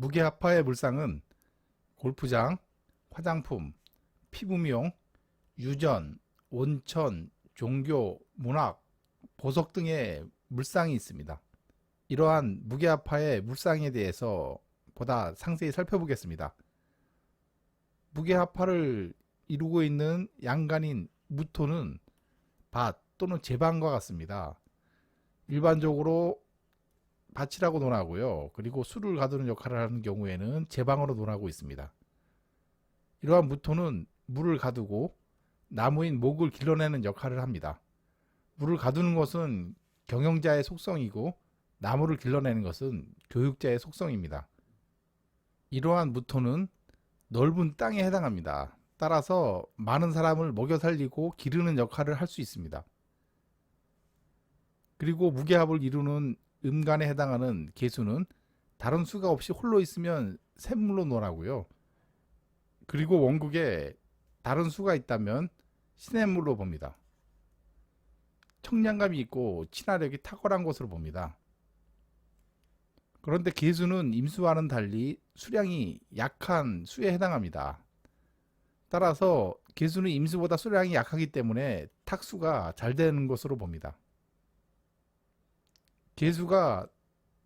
무게합화의 물상은 골프장, 화장품, 피부미용, 유전, 온천, 종교, 문학, 보석 등의 물상이 있습니다. 이러한 무게합화의 물상에 대해서 보다 상세히 살펴보겠습니다. 무게합화를 이루고 있는 양간인 무토는 밭 또는 제방과 같습니다. 일반적으로 밭이라고 논하고요. 그리고 술을 가두는 역할을 하는 경우에는 제방으로 논하고 있습니다. 이러한 무토는 물을 가두고 나무인 목을 길러내는 역할을 합니다. 물을 가두는 것은 경영자의 속성이고 나무를 길러내는 것은 교육자의 속성입니다. 이러한 무토는 넓은 땅에 해당합니다. 따라서 많은 사람을 먹여 살리고 기르는 역할을 할 수 있습니다. 그리고 무게합을 이루는 음간에 해당하는 개수는 다른 수가 없이 홀로 있으면 샘물로 논하고요. 그리고 원국에 다른 수가 있다면 시냇물로 봅니다. 청량감이 있고 친화력이 탁월한 것으로 봅니다. 그런데 개수는 임수와는 달리 수량이 약한 수에 해당합니다. 따라서 개수는 임수보다 수량이 약하기 때문에 탁수가 잘 되는 것으로 봅니다. 개수가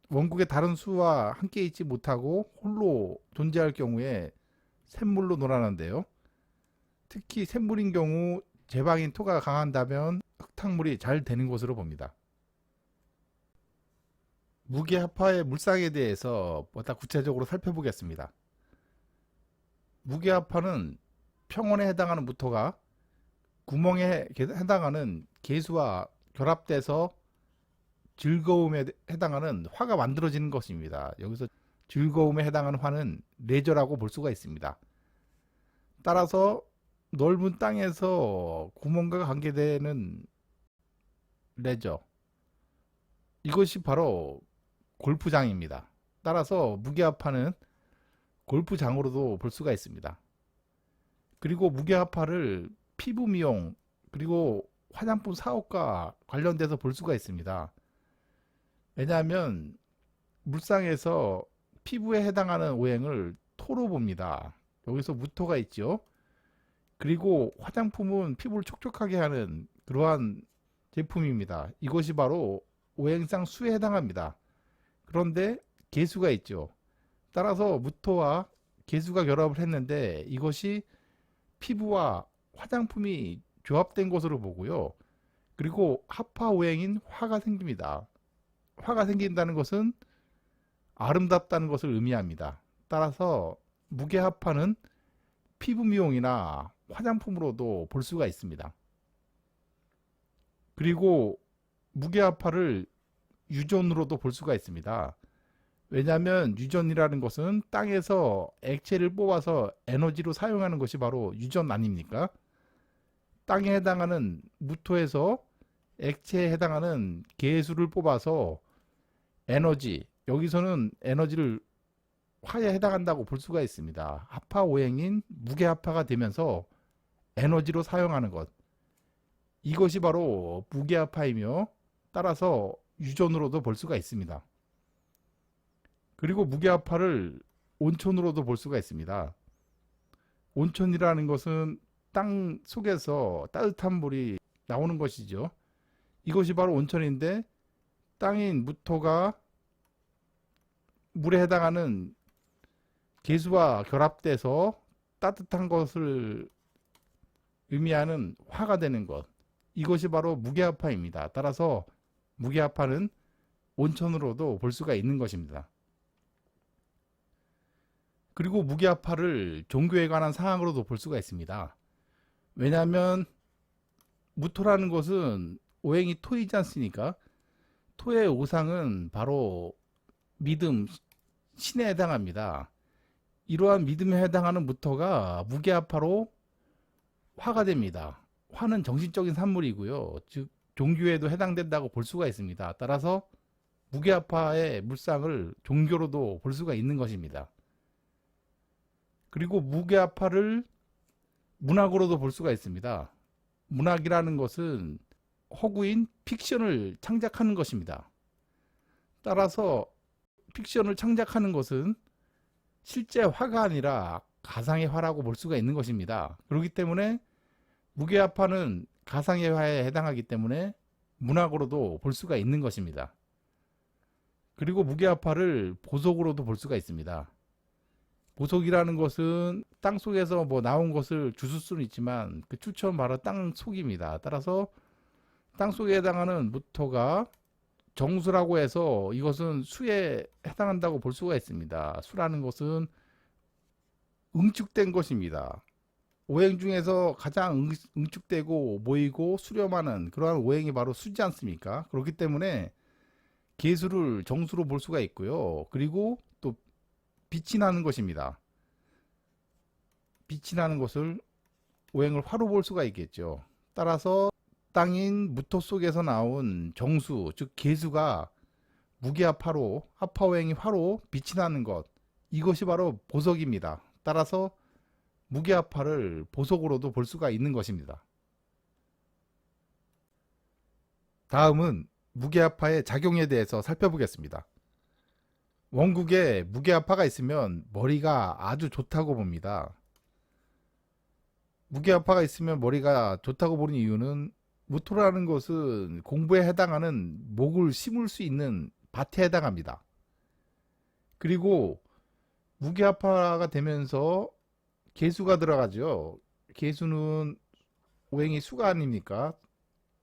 원국의 다른 수와 함께 있지 못하고 홀로 존재할 경우에 샘물로 놀아는데요. 특히 샘물인 경우 제방인 토가 강한다면 흙탕물이 잘 되는 것으로 봅니다. 무게합화의 물상에 대해서 보다 구체적으로 살펴보겠습니다. 무게합화는 평원에 해당하는 무토가 구멍에 해당하는 개수와 결합돼서 즐거움에 해당하는 화가 만들어지는 것입니다. 여기서 즐거움에 해당하는 화는 레저라고 볼 수가 있습니다. 따라서 넓은 땅에서 구멍과 관계되는 레저 이것이 바로 골프장입니다. 따라서 무게합화는 골프장으로도 볼 수가 있습니다. 그리고 무게합화를 피부 미용 그리고 화장품 사업과 관련돼서 볼 수가 있습니다. 왜냐하면 물상에서 피부에 해당하는 오행을 토로 봅니다. 여기서 무토가 있죠. 그리고 화장품은 피부를 촉촉하게 하는 그러한 제품입니다. 이것이 바로 오행상 수에 해당합니다. 그런데 개수가 있죠. 따라서 무토와 개수가 결합을 했는데 이것이 피부와 화장품이 조합된 것으로 보고요. 그리고 합화 오행인 화가 생깁니다. 화가 생긴다는 것은 아름답다는 것을 의미합니다. 따라서 무게합화는 피부 미용이나 화장품으로도 볼 수가 있습니다. 그리고 무게합화를 유전으로도 볼 수가 있습니다. 왜냐하면 유전이라는 것은 땅에서 액체를 뽑아서 에너지로 사용하는 것이 바로 유전 아닙니까? 땅에 해당하는 무토에서 액체에 해당하는 개수를 뽑아서 에너지, 여기서는 에너지를 화에 해당한다고 볼 수가 있습니다. 합화 오행인 무게합화가 되면서 에너지로 사용하는 것. 이것이 바로 무게합화이며 따라서 유전으로도 볼 수가 있습니다. 그리고 무게합화를 온천으로도 볼 수가 있습니다. 온천이라는 것은 땅 속에서 따뜻한 물이 나오는 것이죠. 이것이 바로 온천인데 땅인 무토가 물에 해당하는 개수와 결합돼서 따뜻한 것을 의미하는 화가 되는 것. 이것이 바로 무게합화입니다. 따라서 무게합화는 온천으로도 볼 수가 있는 것입니다. 그리고 무게합화를 종교에 관한 상황으로도 볼 수가 있습니다. 왜냐하면 무토라는 것은 오행이 토이지 않습니까? 토의 오상은 바로 믿음, 신에 해당합니다. 이러한 믿음에 해당하는 무토가 무게합화로 화가 됩니다. 화는 정신적인 산물이고요. 즉 종교에도 해당된다고 볼 수가 있습니다. 따라서 무게합화의 물상을 종교로도 볼 수가 있는 것입니다. 그리고 무게합화를 문학으로도 볼 수가 있습니다. 문학이라는 것은 허구인 픽션을 창작하는 것입니다. 따라서 픽션을 창작하는 것은 실제 화가 아니라 가상의 화라고 볼 수가 있는 것입니다. 그렇기 때문에 무게합화는 가상의 화에 해당하기 때문에 문학으로도 볼 수가 있는 것입니다. 그리고 무게합화를 보석으로도 볼 수가 있습니다. 보석이라는 것은 땅 속에서 뭐 나온 것을 주술 수는 있지만 그 추천 바로 땅 속입니다. 따라서 땅 속에 해당하는 무토가 정수라고 해서 이것은 수에 해당한다고 볼 수가 있습니다. 수라는 것은 응축된 것입니다. 오행 중에서 가장 응, 응축되고 모이고 수렴하는 그러한 오행이 바로 수지 않습니까? 그렇기 때문에 개수를 정수로 볼 수가 있고요. 그리고 또 빛이 나는 것입니다. 빛이 나는 것을 오행을 화로 볼 수가 있겠죠. 따라서 땅인 무토 속에서 나온 정수, 즉 개수가 무게합화로 합화오행이 화로 빛이 나는 것 이것이 바로 보석입니다. 따라서 무게합화를 보석으로도 볼 수가 있는 것입니다. 다음은 무게합화의 작용에 대해서 살펴보겠습니다. 원국에 무게합화가 있으면 머리가 아주 좋다고 봅니다. 무게합화가 있으면 머리가 좋다고 보는 이유는 무토라는 것은 공부에 해당하는 목을 심을 수 있는 밭에 해당합니다. 그리고 무게합화가 되면서 개수가 들어가죠. 개수는 오행이 수가 아닙니까?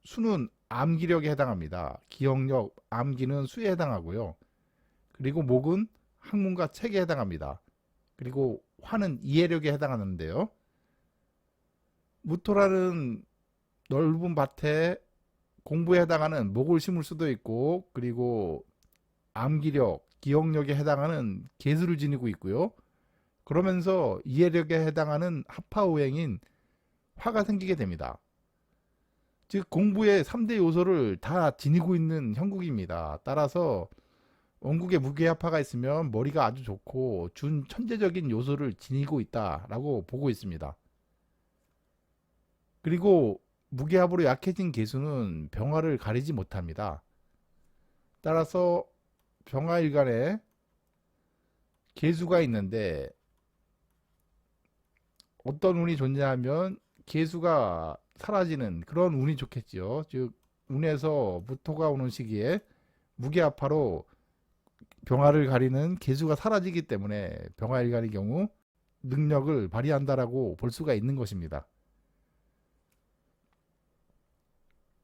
수는 암기력에 해당합니다. 기억력, 암기는 수에 해당하고요. 그리고 목은 학문과 책에 해당합니다. 그리고 화는 이해력에 해당하는데요. 무토라는 넓은 밭에 공부에 해당하는 목을 심을 수도 있고 그리고 암기력, 기억력에 해당하는 개수를 지니고 있고요. 그러면서 이해력에 해당하는 합화오행인 화가 생기게 됩니다. 즉 공부의 3대 요소를 다 지니고 있는 형국입니다. 따라서 원국에 무게합화가 있으면 머리가 아주 좋고 준 천재적인 요소를 지니고 있다라고 보고 있습니다. 그리고 무게합으로 약해진 개수는 병화를 가리지 못합니다. 따라서 병화 일간에 개수가 있는데 어떤 운이 존재하면 개수가 사라지는 그런 운이 좋겠지요. 즉 운에서 무토가 오는 시기에 무게합화로 병화를 가리는 개수가 사라지기 때문에 병화 일간의 경우 능력을 발휘한다라고 볼 수가 있는 것입니다.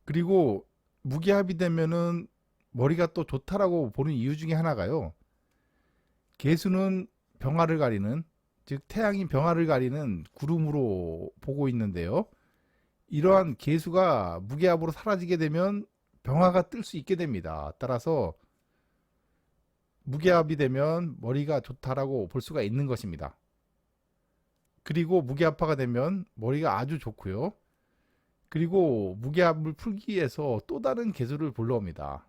그리고 무기합이 되면은 머리가 또 좋다라고 보는 이유 중에 하나가요. 개수는 병화를 가리는 즉 태양이 병화를 가리는 구름으로 보고 있는데요. 이러한 개수가 무게합으로 사라지게 되면 병화가 뜰 수 있게 됩니다. 따라서 무게합이 되면 머리가 좋다라고 볼 수가 있는 것입니다. 그리고 무게합화가 되면 머리가 아주 좋고요. 그리고 무게합을 풀기 위해서 또 다른 개수를 불러옵니다.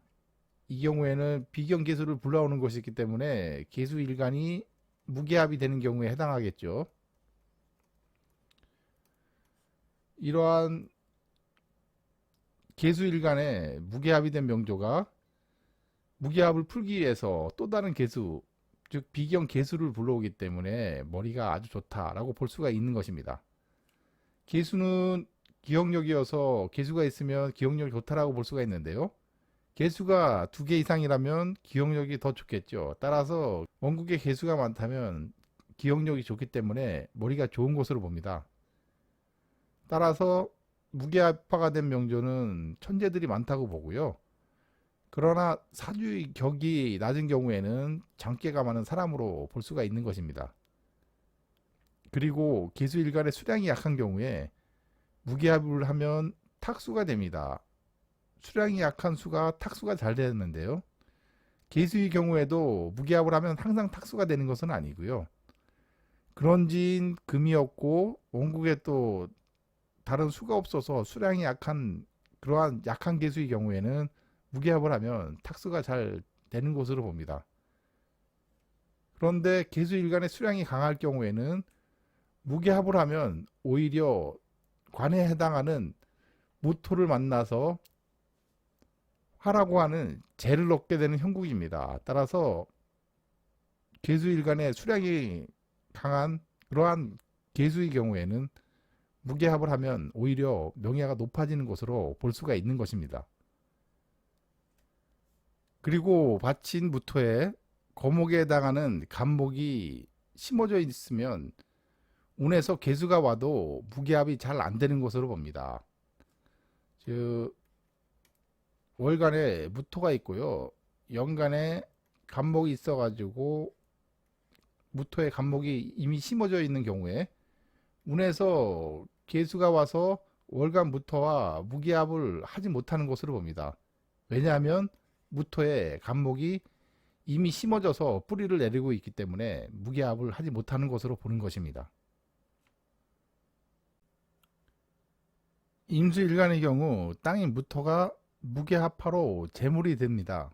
이 경우에는 비경 개수를 불러오는 것이기 때문에 개수 일간이 무게합이 되는 경우에 해당하겠죠. 이러한 개수 일간에 무게합이 된 명조가 무게합을 풀기 위해서 또 다른 개수, 즉 비경 개수를 불러오기 때문에 머리가 아주 좋다라고 볼 수가 있는 것입니다. 개수는 기억력이어서 개수가 있으면 기억력이 좋다라고 볼 수가 있는데요. 개수가 두 개 이상이라면 기억력이 더 좋겠죠. 따라서 원국에 개수가 많다면 기억력이 좋기 때문에 머리가 좋은 것으로 봅니다. 따라서 무게합화가 된 명조는 천재들이 많다고 보고요. 그러나 사주의 격이 낮은 경우에는 장깨가 많은 사람으로 볼 수가 있는 것입니다. 그리고 개수 일간의 수량이 약한 경우에 무게합을 하면 탁수가 됩니다. 수량이 약한 수가 탁수가 잘 되는데요. 개수의 경우에도 무게합을 하면 항상 탁수가 되는 것은 아니고요. 그런진 금이 없고 원국에 또 다른 수가 없어서 수량이 약한 그러한 약한 개수의 경우에는 무게합을 하면 탁수가 잘 되는 것으로 봅니다. 그런데 개수 일간의 수량이 강할 경우에는 무게합을 하면 오히려 관에 해당하는 무토를 만나서 화라고 하는 재를 얻게 되는 형국입니다. 따라서 개수일간의 수량이 강한 그러한 개수의 경우에는 무게합을 하면 오히려 명예가 높아지는 것으로 볼 수가 있는 것입니다. 그리고 받친 무토에 거목에 해당하는 간목이 심어져 있으면 운에서 개수가 와도 무게합이 잘 안 되는 것으로 봅니다. 즉 월간에 무토가 있고요. 연간에 간목이 있어가지고 무토에 간목이 이미 심어져 있는 경우에 운에서 개수가 와서 월간 무토와 무기합을 하지 못하는 것으로 봅니다. 왜냐하면 무토에 간목이 이미 심어져서 뿌리를 내리고 있기 때문에 무기합을 하지 못하는 것으로 보는 것입니다. 임수일간의 경우 땅인 무토가 무게합화로 재물이 됩니다.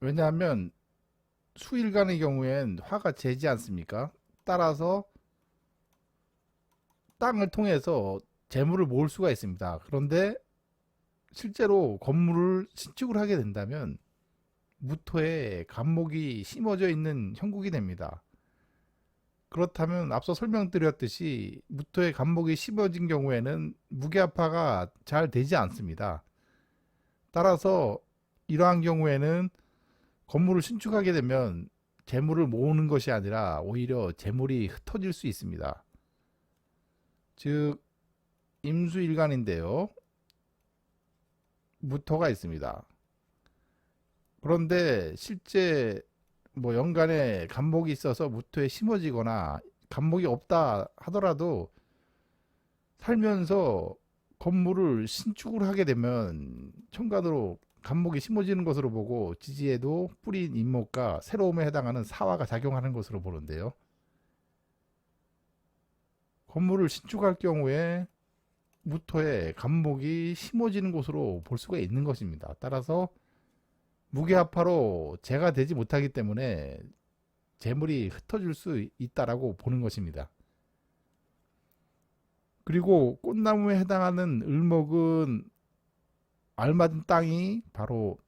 왜냐하면 수일간의 경우엔 화가 재지 않습니까? 따라서 땅을 통해서 재물을 모을 수가 있습니다. 그런데 실제로 건물을 신축을 하게 된다면 무토에 간목이 심어져 있는 형국이 됩니다. 그렇다면 앞서 설명드렸듯이 무토에 간목이 심어진 경우에는 무게합화가 잘 되지 않습니다. 따라서 이러한 경우에는 건물을 신축하게 되면 재물을 모으는 것이 아니라 오히려 재물이 흩어질 수 있습니다. 즉 임수일간인데요. 무토가 있습니다. 그런데 실제 뭐 연간에 간목이 있어서 무토에 심어지거나 간목이 없다 하더라도 살면서 건물을 신축을 하게 되면 천간으로 간목이 심어지는 것으로 보고 지지에도 뿌린 인목과 새로움에 해당하는 사화가 작용하는 것으로 보는데요. 건물을 신축할 경우에 무토에 간목이 심어지는 곳으로 볼 수가 있는 것입니다. 따라서 무게합화로 재가 되지 못하기 때문에 재물이 흩어질 수 있다라고 보는 것입니다. 그리고 꽃나무에 해당하는 을목은 알맞은 땅이 바로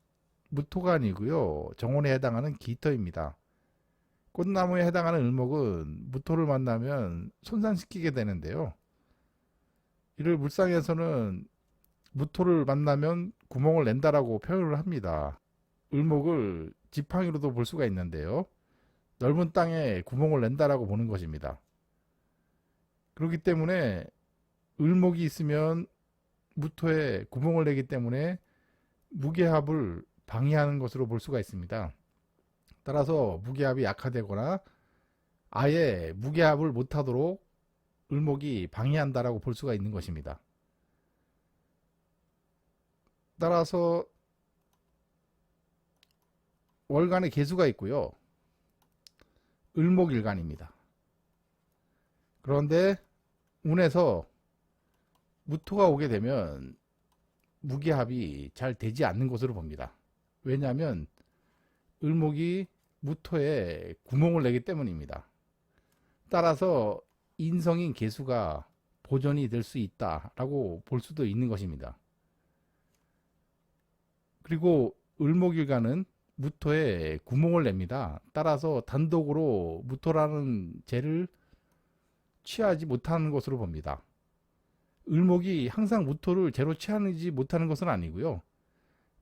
무토간이고요. 정원에 해당하는 기터입니다. 꽃나무에 해당하는 을목은 무토를 만나면 손상시키게 되는데요. 이를 물상에서는 무토를 만나면 구멍을 낸다라고 표현을 합니다. 을목을 지팡이로도 볼 수가 있는데요. 넓은 땅에 구멍을 낸다라고 보는 것입니다. 그렇기 때문에 을목이 있으면 무토에 구멍을 내기 때문에 무게합을 방해하는 것으로 볼 수가 있습니다. 따라서 무게합이 약화되거나 아예 무게합을 못하도록 을목이 방해한다라고 볼 수가 있는 것입니다. 따라서 월간의 개수가 있고요. 을목일간입니다. 그런데 운에서 무토가 오게 되면 무기합이 잘 되지 않는 것으로 봅니다. 왜냐하면 을목이 무토에 구멍을 내기 때문입니다. 따라서 인성인 개수가 보존이 될 수 있다라고 볼 수도 있는 것입니다. 그리고 을목일간은 무토에 구멍을 냅니다. 따라서 단독으로 무토라는 재를 취하지 못하는 것으로 봅니다. 을목이 항상 무토를 재로 취하지 못하는 것은 아니고요.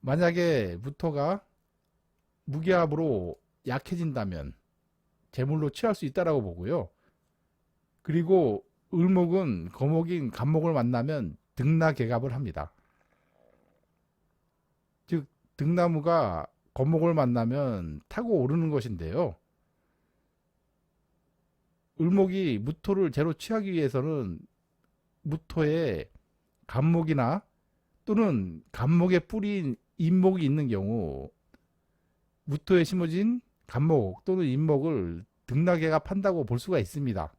만약에 무토가 무기압으로 약해진다면 재물로 취할 수 있다라고 보고요. 그리고 을목은 거목인 간목을 만나면 등나 개갑을 합니다. 즉 등나무가 거목을 만나면 타고 오르는 것인데요. 을목이 무토를 제로 취하기 위해서는 무토에 간목이나 또는 간목에 뿌린 인목이 있는 경우 무토에 심어진 간목 또는 인목을 등락해가 판다고 볼 수가 있습니다.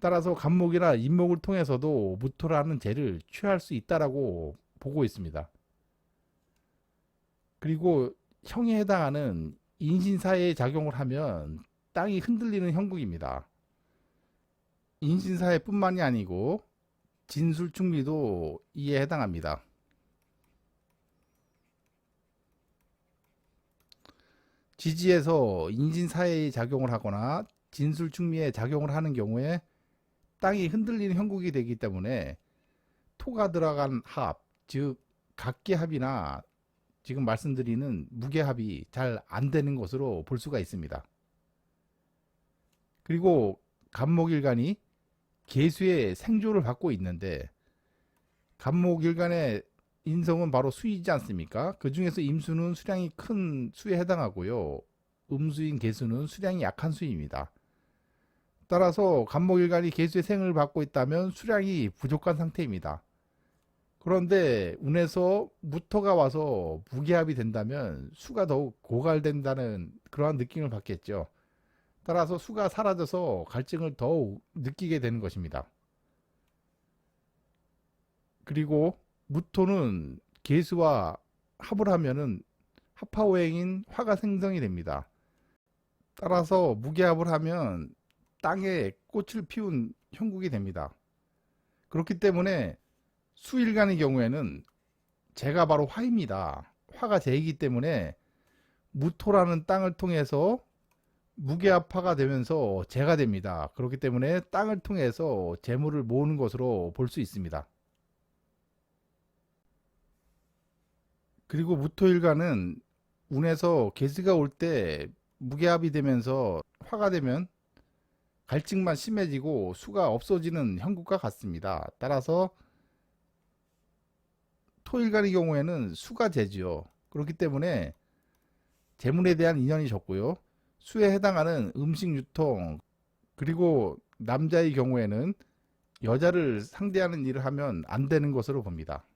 따라서 간목이나 인목을 통해서도 무토라는 재를 취할 수 있다라고 보고 있습니다. 그리고 형에 해당하는 인신사에 작용을 하면 땅이 흔들리는 형국입니다. 인신사회뿐만이 아니고 진술충리도 이에 해당합니다. 지지에서 인진사회의 작용을 하거나 진술충미의 작용을 하는 경우에 땅이 흔들리는 형국이 되기 때문에 토가 들어간 합, 즉 각기합이나 지금 말씀드리는 무게합이 잘 안 되는 것으로 볼 수가 있습니다. 그리고 간목일간이 개수의 생조를 받고 있는데 간목일간의 인성은 바로 수이지 않습니까? 그 중에서 임수는 수량이 큰 수에 해당하고요. 음수인 개수는 수량이 약한 수입니다. 따라서 간목일간이 개수의 생을 받고 있다면 수량이 부족한 상태입니다. 그런데 운에서 무토가 와서 무게합이 된다면 수가 더욱 고갈된다는 그러한 느낌을 받겠죠. 따라서 수가 사라져서 갈증을 더욱 느끼게 되는 것입니다. 그리고 무토는 개수와 합을 하면은 합화오행인 화가 생성이 됩니다. 따라서 무게합을 하면 땅에 꽃을 피운 형국이 됩니다. 그렇기 때문에 수일간의 경우에는 제가 바로 화입니다. 화가 제이기 때문에 무토라는 땅을 통해서 무게합화가 되면서 재가 됩니다. 그렇기 때문에 땅을 통해서 재물을 모으는 것으로 볼 수 있습니다. 그리고 무토일간은 운에서 개수가 올 때 무게합이 되면서 화가 되면 갈증만 심해지고 수가 없어지는 형국과 같습니다. 따라서 토일간의 경우에는 수가 재지요. 그렇기 때문에 재물에 대한 인연이 적고요. 수에 해당하는 음식 유통 그리고 남자의 경우에는 여자를 상대하는 일을 하면 안 되는 것으로 봅니다.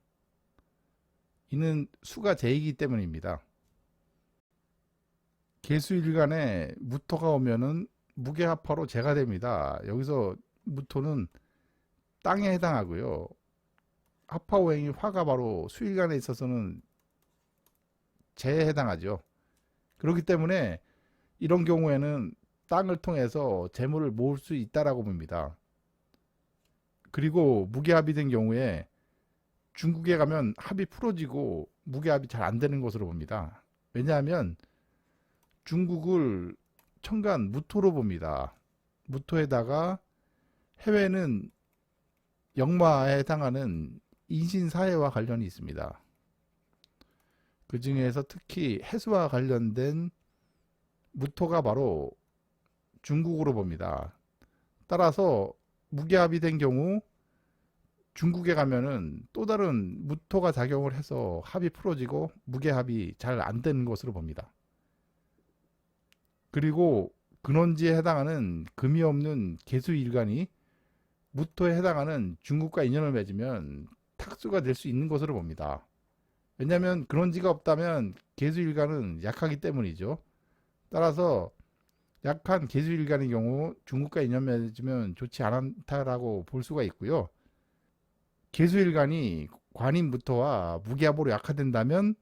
이는 수가 제이기 때문입니다. 개수일간에 무토가 오면은 무게합화로 재가 됩니다. 여기서 무토는 땅에 해당하고요. 합화오행이 화가 바로 수일간에 있어서는 재에 해당하죠. 그렇기 때문에 이런 경우에는 땅을 통해서 재물을 모을 수 있다라고 봅니다. 그리고 무게합이 된 경우에 중국에 가면 합이 풀어지고 무게합이 잘 안 되는 것으로 봅니다. 왜냐하면 중국을 천간 무토로 봅니다. 무토에다가 해외는 역마에 해당하는 인신사회와 관련이 있습니다. 그 중에서 특히 해수와 관련된 무토가 바로 중국으로 봅니다. 따라서 무게합이 된 경우 중국에 가면은 또 다른 무토가 작용을 해서 합이 풀어지고 무게합이 잘 안 되는 것으로 봅니다. 그리고 근원지에 해당하는 금이 없는 개수 일간이 무토에 해당하는 중국과 인연을 맺으면 탁수가 될 수 있는 것으로 봅니다. 왜냐하면 근원지가 없다면 개수일간은 약하기 때문이죠. 따라서 약한 개수일간의 경우 중국과 인연 맺으면 좋지 않다라고 볼 수가 있고요. 개수일간이 관인부터와 무기압으로 약화된다면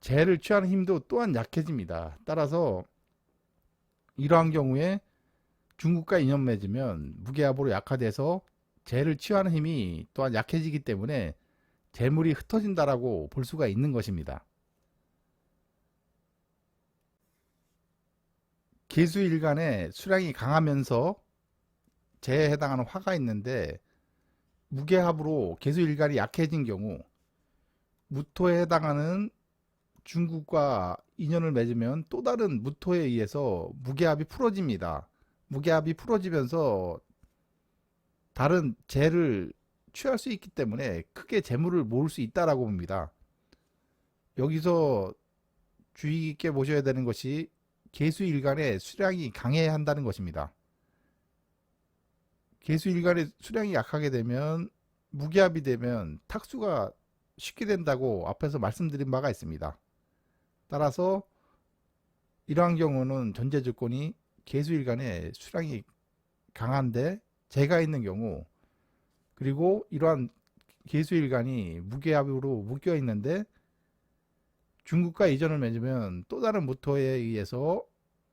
재를 취하는 힘도 또한 약해집니다. 따라서 이러한 경우에 중국과 인연 맺으면 무게압으로 약화돼서 재를 취하는 힘이 또한 약해지기 때문에 재물이 흩어진다라고 볼 수가 있는 것입니다. 개수일간에 수량이 강하면서 재에 해당하는 화가 있는데 무게합으로 개수일간이 약해진 경우 무토에 해당하는 중국과 인연을 맺으면 또 다른 무토에 의해서 무게합이 풀어집니다. 무게합이 풀어지면서 다른 재를 취할 수 있기 때문에 크게 재물을 모을 수 있다라고 봅니다. 여기서 주의 깊게 보셔야 되는 것이 개수일간의 수량이 강해야 한다는 것입니다. 개수일간의 수량이 약하게 되면 무기압이 되면 탁수가 쉽게 된다고 앞에서 말씀드린 바가 있습니다. 따라서 이러한 경우는 전제 조건이 개수일간의 수량이 강한데 재가 있는 경우 그리고 이러한 개수일간이 무게압으로 묶여 있는데 중국과 이전을 맺으면 또 다른 무토에 의해서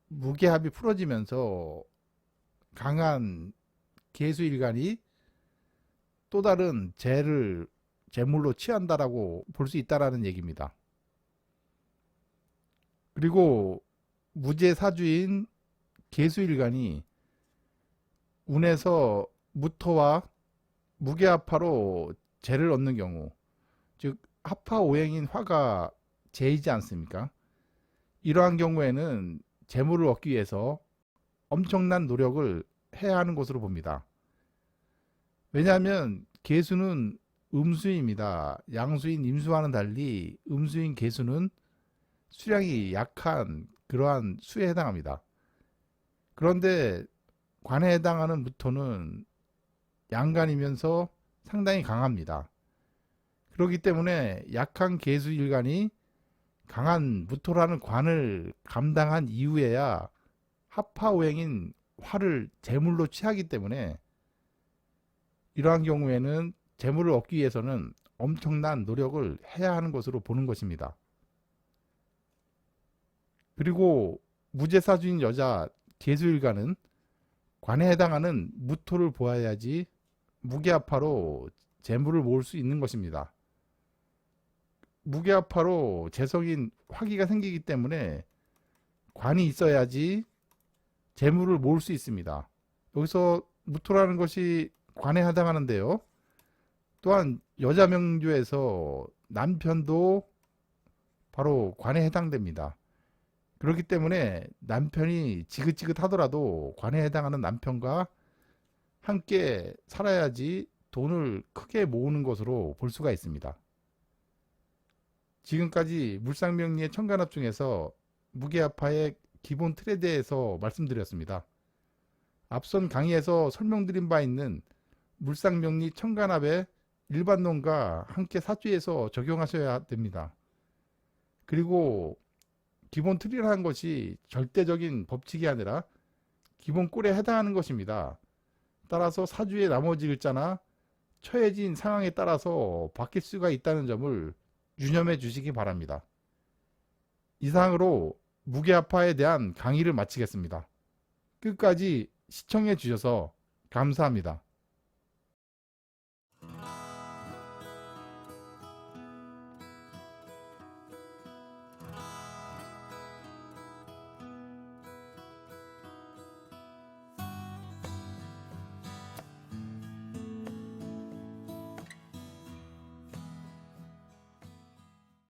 무게합이 풀어지면서 강한 개수일간이 또 다른 재를 재물로 취한다라고 볼 수 있다라는 얘기입니다. 그리고 무죄 사주인 개수일간이 운에서 무토와 무게합파로 재를 얻는 경우 즉 합파 오행인 화가 재이지 않습니까? 이러한 경우에는 재물을 얻기 위해서 엄청난 노력을 해야 하는 것으로 봅니다. 왜냐하면 개수는 음수입니다. 양수인 임수와는 달리 음수인 개수는 수량이 약한 그러한 수에 해당합니다. 그런데 관에 해당하는 무토는 양간이면서 상당히 강합니다. 그렇기 때문에 약한 개수일간이 강한 무토라는 관을 감당한 이후에야 합파오행인 화를 제물로 취하기 때문에 이러한 경우에는 재물을 얻기 위해서는 엄청난 노력을 해야 하는 것으로 보는 것입니다. 그리고 무제사주인 여자 개수일가는 관에 해당하는 무토를 보아야지 무게합파로 재물을 모을 수 있는 것입니다. 무게합파로 재성인 화기가 생기기 때문에 관이 있어야지 재물을 모을 수 있습니다. 여기서 무토라는 것이 관에 해당하는데요. 또한 여자 명주에서 남편도 바로 관에 해당됩니다. 그렇기 때문에 남편이 지긋지긋하더라도 관에 해당하는 남편과 함께 살아야지 돈을 크게 모으는 것으로 볼 수가 있습니다. 지금까지 물상명리의 천간합 중에서 무게합파의 기본 틀에 대해서 말씀드렸습니다. 앞선 강의에서 설명드린 바 있는 물상명리 천간합의 일반론과 함께 사주에서 적용하셔야 됩니다. 그리고 기본 틀이라는 것이 절대적인 법칙이 아니라 기본 꼴에 해당하는 것입니다. 따라서 사주의 나머지 글자나 처해진 상황에 따라서 바뀔 수가 있다는 점을 유념해 주시기 바랍니다. 이상으로 무게아파에 대한 강의를 마치겠습니다. 끝까지 시청해 주셔서 감사합니다.